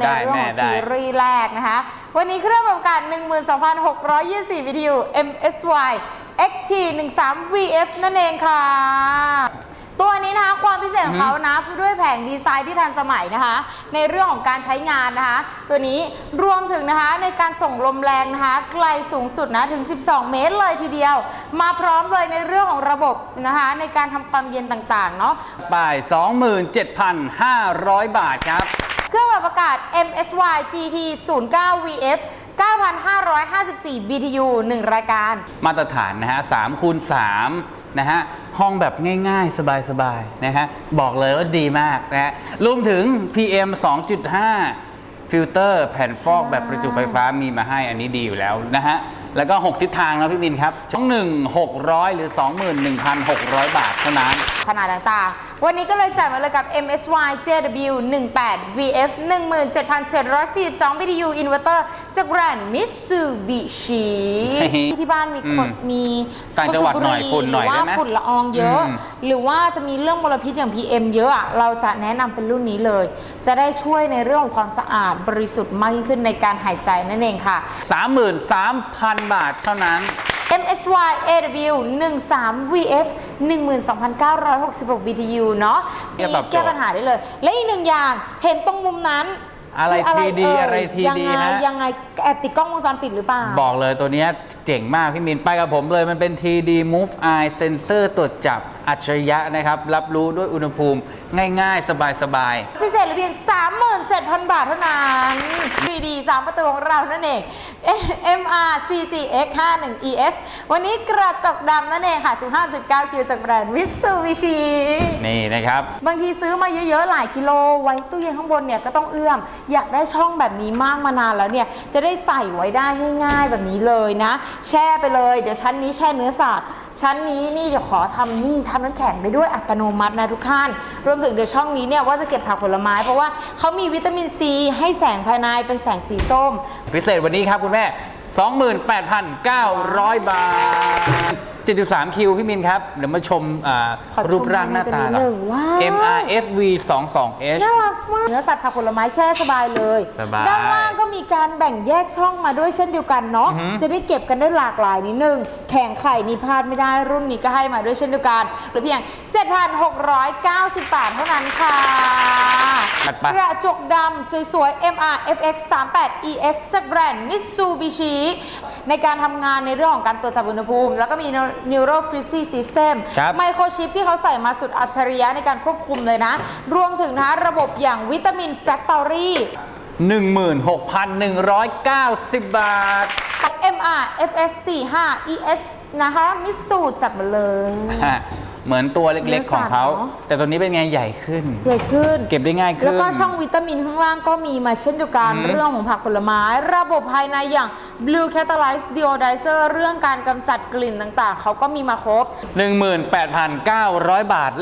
ในได้เรื่องแม่ของได้ซีรีส์แรกนะคะ วันนี้เครื่องประกัน12,624 วิดีโอ MSY XT13 VF นั่นเองค่ะ ตัวนี้นะคะความพิเศษของเขานะด้วยแผงดีไซน์ที่ทันสมัยนะคะ ในเรื่องของการใช้งานนะคะ ตัวนี้รวมถึงนะคะในการส่งลมแรงนะคะ ไกลสูงสุดนะถึง 12 เมตรเลยทีเดียว มาพร้อมเลยในเรื่องของระบบนะคะ ในการทำความเย็นต่างๆเนาะป้าย27,500 บาทครับ เครื่องปรับอากาศ MSY GT 09 VF 9,554 BTU 1 รายการ มาตรฐานนะฮะ3คูณ3นะฮะ ห้องแบบง่ายๆ สบายๆ นะฮะ บอกเลยว่าดีมากนะฮะรวมถึง PM 2.5 ฟิลเตอร์แผ่นฟอกแบบประจุไฟฟ้ามีมาให้อันนี้ดีอยู่แล้วนะฮะ แล้วก็ 6 ทิศทางนะพี่มินครับ ช่อง 1 600 หรือ 21,600 บาทเท่านั้นขนาดต่างๆ วันนี้ก็เลยจัดมาเลยกับ MSY JW 18 VF 17,742 BTU Inverter จากแบรนด์ Mitsubishi เฮ้ยที่บ้านมีคนอืมมีต่างจังหวัดหน่อยฝุ่นหน่อยรือได้ว่าไหมฝุ่นละอองเยอะอืมหรือว่าจะมีเรื่องมลพิษอย่าง PM เยอะอะเราจะแนะนำเป็นรุ่นนี้เลย จะได้ช่วยในเรื่องของความสะอาดบริสุทธิ์มากยิ่งขึ้นในการหายใจนั่นเองค่ะ 33,000 บาทเท่านั้น MSY AW 13 VF 12,966 BTU เนาะเนี่ยตอบโจทย์แก้ปัญหาได้เลย และอีกหนึ่งอย่างเห็นตรงมุมนั้นอะไรคื TD เยอะไร TD ยังไงฮะยังไงแอบติดกล้องวงจรปิดหรือเปล่า บอกเลยตัวเนี้ยเจ๋งมากพี่มินไปกับผมเลยมันเป็น TD Move Eye Sensor ตรวจจับอัจฉริยะนะครับ รับรู้ด้วยอุณหภูมิง่าย ๆ สบายพิเศษเห ลือเพียง 37,000 บาทเท่านั้น 3D 3 ประตูของเรานั่นเอง MR CGX 51 ES วันนี้กระจกดำนั่นเองค่ะ 15.9 คิวจากแบรนด์ Mitsubishi ๆนี่นะครับ บางทีซื้อมาเยอะๆ หลายกิโล ไว้ตู้เย็นข้างบนเนี่ยก็ต้องเอื้อม อยากได้ช่องแบบนี้มากมานานแล้วเนี่ย จะได้ใส่ไว้ได้ง่ายๆ แบบนี้เลยนะ แช่ไปเลย เดี๋ยวชั้นนี้แช่เนื้อสัตว์ ชั้นนี้นี่เดี๋ยวขอทำนี่ทำน้ำแข็งได้ด้วยอัตโนมัตินะทุกท่าน รวมถึงเดี๋ยวช่องนี้เนี่ยว่าจะเก็บผักผลไม้เพราะว่าเขามีวิตามินซีให้แสงภายในเป็นแสงสีส้ม พิเศษวันนี้ครับคุณแม่ 28,900 บาท7.3 คิวพี่มินครับ เดี๋ยวมาชมอ่าขอชมรูปร่างหน้าตานิดนึงว้าว MRFV 22H น่ารักมากเนื้อสัตว์ผักผลไม้แช่สบายเลยสบายด้านล่างก็มีการแบ่งแยกช่องมาด้วยเช่นเดียวกันเนาะอือหือ จะได้เก็บกันได้หลากหลายนิดนึงแข่งไข่นี่พลาดไม่ได้รุ่นนี้ก็ให้มาด้วยเช่นเดียวกันหรือเพียง 7,690 บาทเท่านั้นค่ะจัดไป กระจกดำสวยๆ MR FX 38 ES จากแบรนด์ Mitsubishi ในการทำงานในเรื่องของการตรวจจับอุณหภูมิ แล้วก็มี Neuro Frizzy System ครับไมโครชิปที่เขาใส่มาสุดอัจฉริยะในการควบคุมเลยนะ รวมถึงนะระบบอย่างวิตามินแฟคตอรี่16,190 บาท MR FS 45 ES นะคะมิสูจัดมาเลย เหมือนตัวเล็กๆของเขาเนื้อสัตว์เนอะ แต่ตัวนี้เป็นไงใหญ่ขึ้น ใหญ่ขึ้น เก็บได้ง่ายขึ้น แล้วก็ช่องวิตามินข้างล่างก็มีมาเช่นเดียวกันอืมเรื่องของผักผลไม้ ระบบภายในอย่าง Blue Catalyst Deodoриzer เรื่องการกำจัดกลิ่นต่างๆ เขาก็มีมาครบ 18,900 บาท